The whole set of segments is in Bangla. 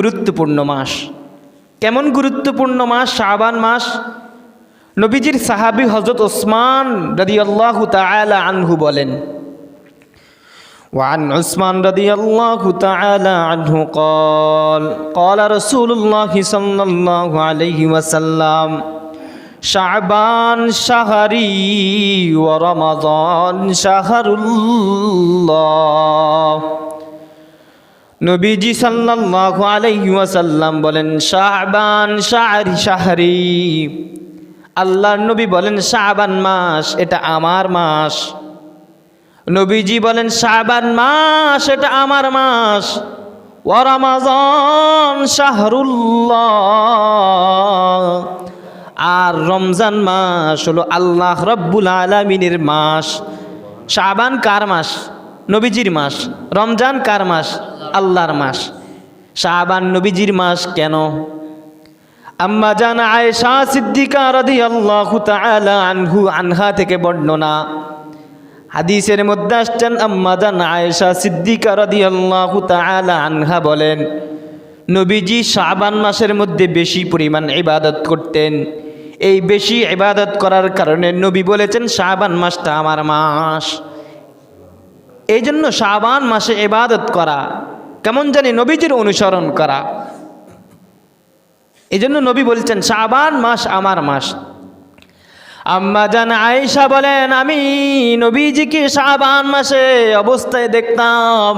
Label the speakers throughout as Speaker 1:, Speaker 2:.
Speaker 1: গুরুত্বপূর্ণ মাস কেমন গুরুত্বপূর্ণ মাস শাবান মাস নবীজির সাহাবি হজরত ওসমান রদি আল্লাহ তালা আনহু বলেন وعن عثمان رضي الله تعالى عنه قال قال رسول الله صلى الله عليه وسلم شعبان شهري ورمضان شهر الله নবীজি সাল্লাল্লাহু আলাইহি ওয়াসাল্লাম বলেন শাহবান শাহরি শাহরি। আল্লাহর নবী বলেন শাহবান মাস, এটা আমার মাস। নবীজি বলেন শাহবান মাস, এটা আমার মাস। ও রমাজন শাহরুল্লাহ। আর রমজান মাস হলো আল্লাহ রব্বুল আলমিনের মাস। শাবান কার মাস? নবীজির মাস। রমজান কার মাস? আল্লাহর মাস। শাবান নবীজির মাস কেন? আম্মা জান আয়েশা সিদ্দিকা রাদিয়াল্লাহু তাআলা আনহু আনহা থেকে বর্ণনা। হাদিসের মধ্যে আসছেন, আম্মা জান আয়েশা সিদ্দিকা রাদিয়াল্লাহু তাআলা আনহা বলেন, নবীজি শাবান মাসের মধ্যে বেশি পরিমাণ ইবাদত করতেন। এই বেশি ইবাদত করার কারণে নবী বলেছেন, শাবান মাসটা আমার মাস। এই জন্য শাবান মাসে ইবাদত করা কেমন জানি নবীজির অনুসরণ করা। এই জন্য নবী বলছেন, শাবান মাস আমার মাস। আম্মা জান আয়েশা বলেন, আমি নবীজিকে শাবান মাসে অবস্থায় দেখতাম।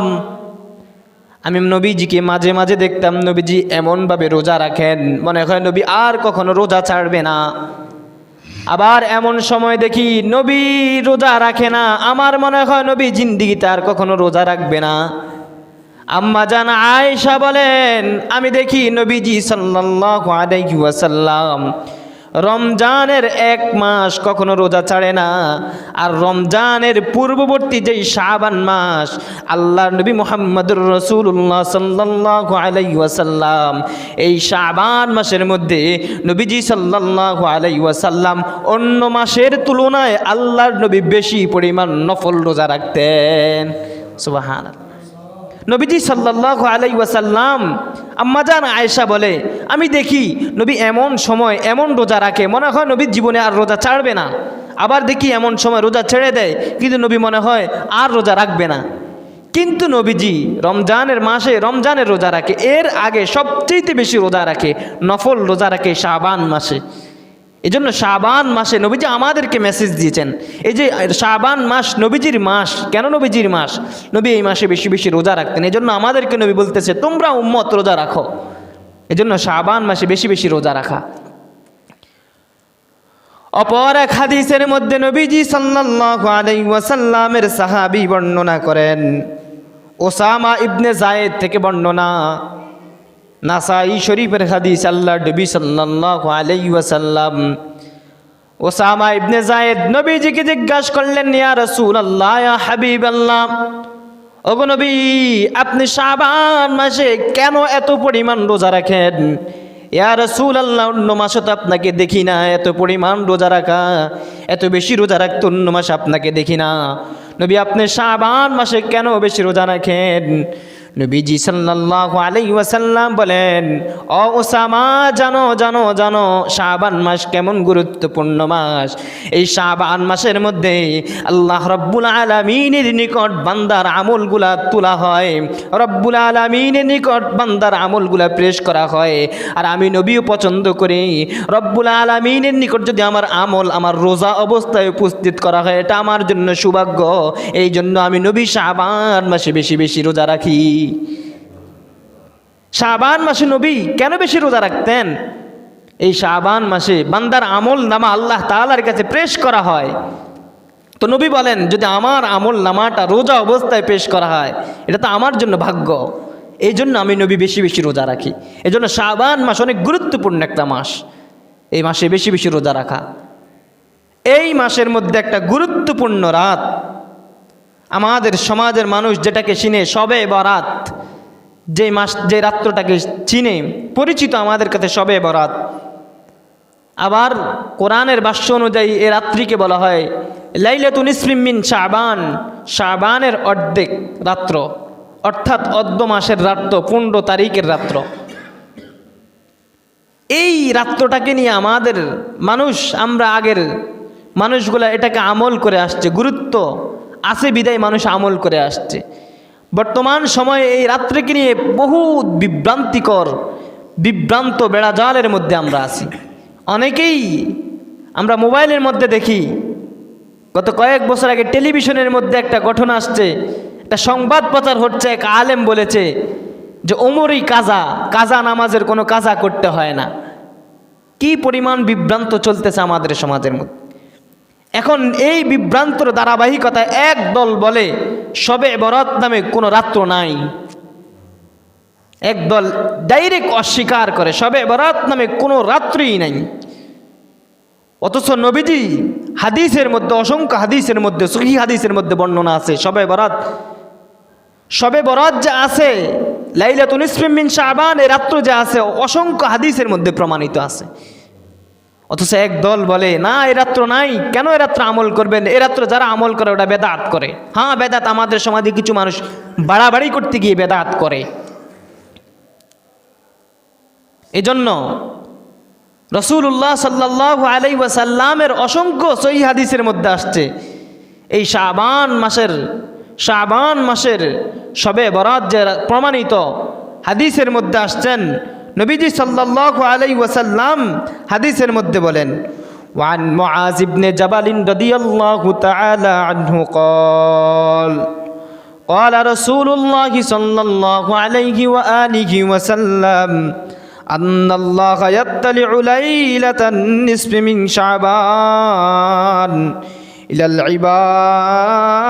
Speaker 1: আমি নবীজিকে মাঝে মাঝে দেখতাম, নবীজি এমনভাবে রোজা রাখেন। মনে হয় নবী আর কখনো রোজা ছাড়বে না। আবার এমন সময় দেখি নবী রোজা রাখে না। আমার মনে হয় নবী জিন্দিগিতে আর কখনো রোজা রাখবে না। আম্মা জান আয়েশা বলেন, আমি দেখি নবীজি সাল্লাল্লাহু আলাইহি ওয়াসাল্লাম রমজানের এক মাস কখনো রোজা ছাড়ে না, আর রমজানের পূর্ববর্তী যেই শাবান মাস আল্লাহ নবী মোহাম্মদুর রসুল্লাহ সাল্লাল্লাহু আলাইহি ওয়াসাল্লাম, এই শাবান মাসের মধ্যে নবীজি সাল্লাল্লাহু আলাইহি ওয়াসাল্লাম অন্য মাসের তুলনায় আল্লাহর নবী বেশি পরিমাণ নফল রোজা রাখতেন। সুবহানাল্লাহ। নবীজি সাল্লাল্লাহু আলাই ওয়াসাল্লাম আম্মাজান আয়েশা বলে, আমি দেখি নবী এমন সময় এমন রোজা রাখে, মনে হয় নবীর জীবনে আর রোজা ছাড়বে না। আবার দেখি এমন সময় রোজা ছেড়ে দেয়, কিন্তু নবী মনে হয় আর রোজা রাখবে না। কিন্তু নবীজি রমজানের মাসে রমজানের রোজা রাখে, এর আগে সবচেয়ে বেশি রোজা রাখে, নফল রোজা রাখে শাবান মাসে। এই জন্য শাবান মাসে নবীজি আমাদেরকে মেসেজ দিয়েছেন। এই যে শাবান মাস নবীজির মাস, কেন নবীজির মাস? নবী এই মাসে বেশি বেশি রোজা রাখতেন এই জন্য আমাদেরকে নবী বলতেছে, তোমরা উম্মত রোজা রাখো। এই জন্য শাবান মাসে বেশি বেশি রোজা রাখা। অপর এক হাদিসের মধ্যে নবীজি সাল্লাল্লাহু আলাইহি ওয়াসাল্লামের সাহাবী বর্ণনা করেন, ওসামা ইবনে জায়েদ থেকে বর্ণনা। নাসাই শরীফের হাদিস আল্লাহ নবী সাল্লাল্লাহু আলাইহি ওয়াসাল্লাম। ওসামা ইবনে জায়েদ নবীজিকে জিজ্ঞাসা করলেন, ইয়া রাসূলুল্লাহ, ইয়া হাবিবাল্লাহ, ওগো নবী, আপনি শাবান মাসে কেন এত পরিমাণ রোজা রাখেন? ইয়া রসুল আল্লাহ অন্য মাসে তো আপনাকে দেখি না, এত পরিমাণ রোজা রাখা, এত বেশি রোজা রাখতে অন্য মাসে আপনাকে দেখি না। নবী, আপনি শাবান মাসে কেন বেশি রোজা রাখেন? নবীজি সাল্লাল্লাহু আলাইহি ওয়াসাল্লাম বলেন, ও ওসামা জানো জানো জানো, শাবান মাস কেমন গুরুত্বপূর্ণ মাস? এই শাবান মাসের মধ্যে আল্লাহ রব্বুল আলামিনের নিকট বান্দার আমলগুলা তোলা হয়। রব্বুল আলামিনের নিকট বান্দার আমলগুলা পেশ করা হয়। আর আমি নবীও পছন্দ করি। রব্বুল আলামিনের নিকট যদি আমার আমল, আমার রোজা অবস্থায় উপস্থিত করা হয়, এটা আমার জন্য সৌভাগ্য। এই জন্য আমি নবী শাবান মাসে বেশি বেশি রোজা রাখি। শাবান মাসে নবী কেন বেশি রোজা রাখতেন? এই শাবান মাসে বান্দার আমল নামা আল্লাহ তালার কাছে প্রেশ করা হয়। তো নবী বলেন, যদি আমার আমল নামাটা রোজা অবস্থায় পেশ করা হয়, এটা তো আমার জন্য ভাগ্য। এই জন্য আমি নবী বেশি বেশি রোজা রাখি। এই জন্য শাবান মাস অনেক গুরুত্বপূর্ণ একটা মাস। এই মাসে বেশি বেশি রোজা রাখা। এই মাসের মধ্যে একটা গুরুত্বপূর্ণ রাত আমাদের সমাজের মানুষ যেটাকে চিনে সবে বরাত যে মাস যে রাত্রটাকে চিনে, পরিচিত আমাদের কাছে সবে বরাত। আবার কোরআনের ভাষ্য অনুযায়ী এ রাত্রিকে বলা হয় লাইলাতুন ইসমিন শাবান, শাবানের অর্ধেক রাত্র, অর্থাৎ অর্ধ মাসের রাত্র, পনেরো তারিখের রাত্র। এই রাত্রটাকে নিয়ে আমাদের মানুষ, আমরা আগের মানুষগুলা এটাকে আমল করে আসছে, গুরুত্ব আছে বিদায় মানুষ আমল করে আসছে। বর্তমান সময়ে এই রাত্রিকে নিয়ে বহু বিভ্রান্তিকর, বিভ্রান্ত বেড়াজালের মধ্যে আমরা আছি। অনেকেই আমরা মোবাইলের মধ্যে দেখি, গত কয়েক বছর আগে টেলিভিশনের মধ্যে একটা ঘটনা আসছে, একটা সংবাদ প্রচার হচ্ছে, এক আলেম বলেছে যে ওমরই কাজা কাজা নামাজের কোনো কাজা করতে হয় না। কি পরিমাণ বিভ্রান্ত চলতেছে আমাদের সমাজের মধ্যে। এখন এই বিভ্রান্তর ধারাবাহিকতায় এক দল বলে সবে বরাত নামে কোনো রাত্র নাই। এক দল ডাইরেক্ট অস্বীকার করে সবে বরাত নামে কোনো রাত্রিই নাই। অথচ নবীজি হাদিসের মধ্যে, অসংখ্য হাদিসের মধ্যে, সহি হাদিসের মধ্যে বর্ণনা আছে সবে বরাত। সবে বরাত যে আছে, লাইলাতুল ইসমিন শাহবান এই রাত্র যে আছে, অসংখ্য হাদিসের মধ্যে প্রমাণিত আছে। অথচ এক দল বলে, না, এ রাত্র নাই। কেন এ রাত্র আমল করবেন? এ রাত্র যারা আমল করে ওটা বেদাত করে। হ্যাঁ বেদাত আমাদের সমাজে কিছু মানুষ বাড়াবাড়ি করতে গিয়ে বেদাত করে। এজন্য রসুল্লাহ সাল্লাহ আলাই ওয়াসাল্লামের অসংখ্য সহি হাদিসের মধ্যে আসছে, এই শাবান মাসের শাবান মাসের সবে বরাত যে প্রমাণিত হাদিসের মধ্যে আসছেন নবীজি সাল্লাহ আলাই ওয়াসাল্লাম হাদিসের মধ্যে বলেন وعن معاذ بن جبل رضي الله تعالى عنه قال قال رسول الله صلى الله عليه وآله وسلم أن الله يطلع ليلة النصف من شعبان إلى العباد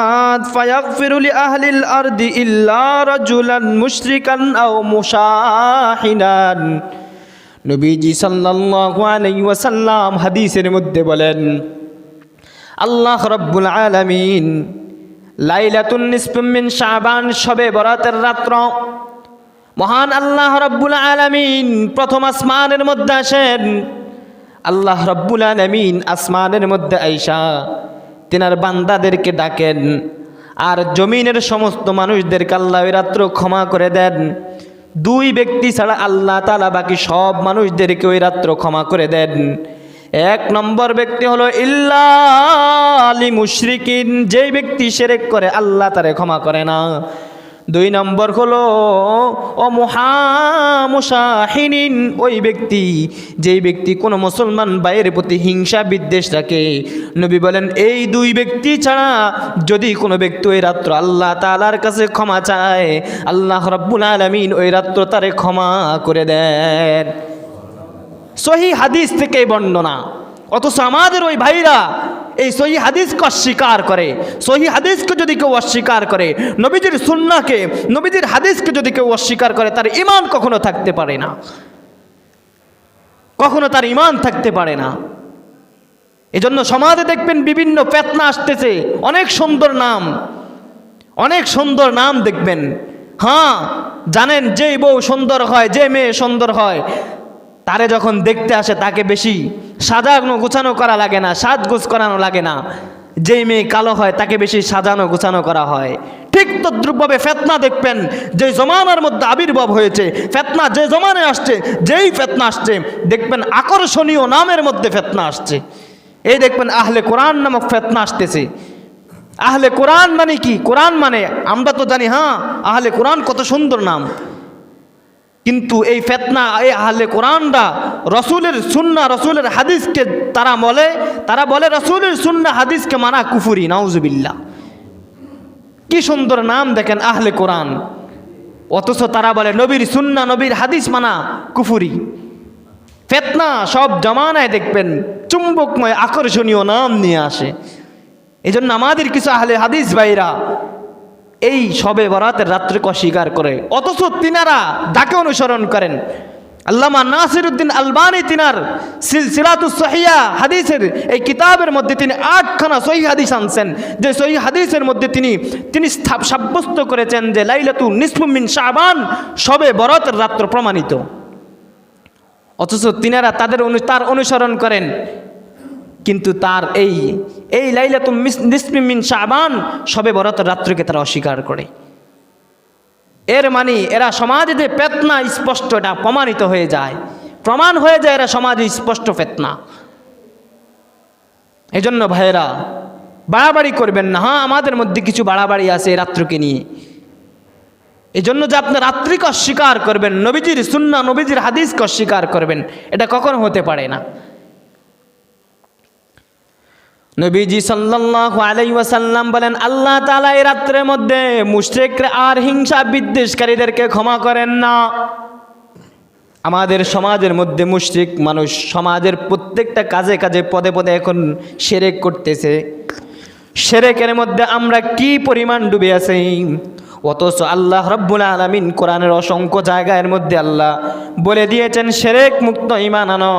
Speaker 1: فيغفر لأهل الأرض إلا رجلا مشركا أو مشاحنا নবীজি সাল্লাল্লাহু আলাইহি ওয়াসাল্লাম হাদিসের মধ্যে বলেন আল্লাহ রব্বুল আলামিন লাইলাতুন নিসফুম মিন শাবান শবে বরাতের রাত্র মহান আল্লাহ রব্বুল আলামিন প্রথম আসমানের মধ্যে আসেন আল্লাহ রব্বুল আলামিন আসমানের মধ্যে আইসা তেনার বান্দাদেরকে ডাকেন। আর জমিনের সমস্ত মানুষদেরকে আল্লাহ রাত্র ক্ষমা করে দেন। দুই ব্যক্তি ছাড়া আল্লাহ তালা বাকি সব মানুষদেরকে ওই রাত্র ক্ষমা করে দেন। এক নম্বর ব্যক্তি হলো ইল্লা আলী মুশরিকিন, যেই ব্যক্তি সেরেক করে, আল্লাহ তারে ক্ষমা করে না। দুই নম্বর হলো, ও মুসাহিনিন ওই ব্যক্তি, যেই ব্যক্তি কোনো মুসলমান ভাইয়ের প্রতি হিংসা বিদ্বেষ রাখে। নবী বলেন, এই দুই ব্যক্তি ছাড়া যদি কোনো ব্যক্তি ওই রাত্র আল্লাহ তালার কাছে ক্ষমা চায়, আল্লাহ রব্বুল আলমিন ওই রাত্র তারে ক্ষমা করে দেন। সহি হাদিস থেকে বর্ণনা। অথচ আমাদের ওই ভাইরা এই সহি হাদিসকে অস্বীকার করে। সহি হাদিসকে যদি কেউ অস্বীকার করে, নবীজির সুন্নাকে নবীজির হাদিসকে যদি কেউ অস্বীকার করে, তার ইমান কখনো থাকতে পারে না। কখনো তার ইমান থাকতে পারে না। এজন্য সমাজে দেখবেন বিভিন্ন পেতনা আসতেছে। অনেক সুন্দর নাম, অনেক সুন্দর নাম দেখবেন। হ্যাঁ জানেন যেই বউ সুন্দর হয়, যে মেয়ে সুন্দর হয়, তারে যখন দেখতে আসে তাকে বেশি সাজানো গোছানো করা লাগে না সাজগোজ করানো লাগে না। যেই মেয়ে কালো হয়, তাকে বেশি সাজানো গোছানো করা হয়। ঠিক তদ্রুপভাবে ফেতনা দেখবেন, যে জমানার মধ্যে আবির্ভাব হয়েছে। ফেতনা যে জমানে আসছে, যেই ফেতনা আসছে, দেখবেন আকর্ষণীয় নামের মধ্যে ফেতনা আসছে। এই দেখবেন আহলে কোরআন নামক ফেতনা আসতেছে। আহলে কোরআন মানে কি? কোরআন মানে আমরা তো জানি হ্যাঁ আহলে কোরআন কত সুন্দর নাম। কিন্তু এই ফেতনা, এই আহলে কোরআনরা রসুলের সুন্না, রসুলের হাদিসকে তারা বলে তারা বলে রসুলের সুন্না হাদিসকে মানা কুফুরি নাউজুবিল্লা কি সুন্দর নাম দেখেন আহলে কোরআন। অথচ তারা বলে নবীর সুন্না, নবীর হাদিস মানা কুফুরি। ফেতনা সব জমানায় দেখবেন, চুম্বকময়, আকর্ষণীয় নাম নিয়ে আসে। এই জন্য আমাদের কিছু আহলে হাদিস ভাইরা এই সবে বরাতের রাত্রিকে অস্বীকার করে। অথচ তিনারা যাকে অনুসরণ করেন। আল্লামা নাসির উদ্দিন আলবানি তিনার সিলসিলাতুস সহিয়া হাদিসের এই কিতাবের মধ্যে তিনি আটখানা সহি হাদিস আনছেন। যে সহি হাদিসের মধ্যে তিনি তিনি সাব্যস্ত করেছেন যে লাইলাতু নিসফুমিন শাবান সবে বরাতের রাত্র প্রমাণিত। অথচ তিনারা তাদের তার অনুসরণ করেন। কিন্তু তার এই এই লাইলাতুম নিসমিন শাবান, সবে বরাত রাত্রিকে তারা অস্বীকার করে। এর মানে এরা সমাজে পেতনা স্পষ্ট এটা প্রমাণিত হয়ে যায়। প্রমাণ হয়ে যায় এরা সমাজে স্পষ্ট ফেতনা। এজন্য ভাইয়েরা, বাড়াবাড়ি করবেন না হ্যাঁ আমাদের মধ্যে কিছু বাড়াবাড়ি আছে রাত্রকে নিয়ে। এই জন্য যে আপনি রাত্রিকে অস্বীকার করবেন, নবীজির সুন্না নবীজির হাদিসকে অস্বীকার করবেন, এটা কখনো হতে পারে না। নবীজি সাল্লাল্লাহু আলাইহি ওয়াসাল্লাম বলেন, আল্লাহ তাআলা এই রাত্রের মধ্যে মুশরিকরা আর হিংসা বিদ্বেষকারীদেরকে ক্ষমা করেন না। আমাদের সমাজের মধ্যে মুশরিক মানুষ সমাজের প্রত্যেকটা কাজে কাজে পদে পদে এখন সেরেক করতেছে। সেরেকের মধ্যে আমরা কি পরিমাণ ডুবে আছি? অথচ আল্লাহ রব্বুল আলমিন কোরআনের অসংখ্য জায়গার মধ্যে আল্লাহ বলে দিয়েছেন, সেরেক মুক্ত ইমান আনো,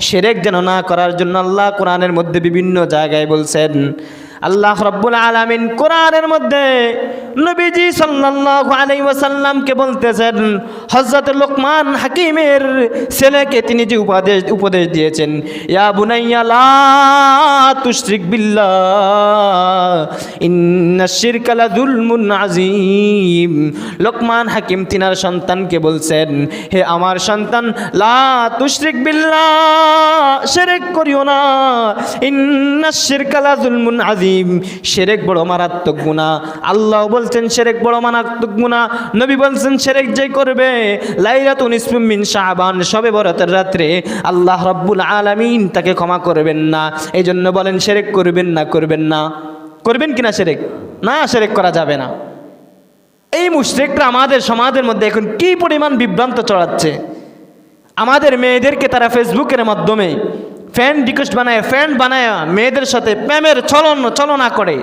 Speaker 1: সেরেক যেন না করার জন্য আল্লাহ কোরআনের মধ্যে বিভিন্ন জায়গায় বলছেন আল্লাহ রব্বুল আলামিন কোরআনের মধ্যে নবীজি সাল্লাল্লাহু আলাইহি ওয়াসাল্লামকে বলতেছেন, হযরত লোকমান হাকিমের ছেলেকে তিনি যে উপদেশ উপদেশ দিয়েছেন, ইয়া বুনাইয়া লা তুশরিক বিল্লাহ ইন্নাশ শিরকা লাযুলমুন আযীম। লোকমান হাকিম তিনার সন্তানকে বলছেন, হে আমার সন্তান, লা তুশরিক বিল্লাহ, শিরক করিও না ইন্নাশ শিরকা লাযুলমুন আযীম শিরক বড় মারাত্মক গুনাহ। আল্লাহ বলছেন শিরক বড় মারাত্মক গুনাহ। নবী বলছেন শিরক যে করবে। লাইলাতুন নিসফুম মিন শাবান শবে বরাতের রাত্রে আল্লাহ রাব্বুল আলামিন তাকে ক্ষমা করবেন না। এই জন্য বলেন শিরক করবেন না করবেন না। করবেন কিনা শিরক না শিরক করা যাবে না। এই মুশরিকরা আমাদের সমাজের মধ্যে এখন কি পরিমাণ বিভ্রান্ত চড়াচ্ছে? আমাদের মেয়েদেরকে তারা ফেসবুকের মাধ্যমে ফ্যান রিকোয়েস্ট বানায় ফ্যান বানায় মেয়েদের সাথে প্যামের চলন চলনা করে।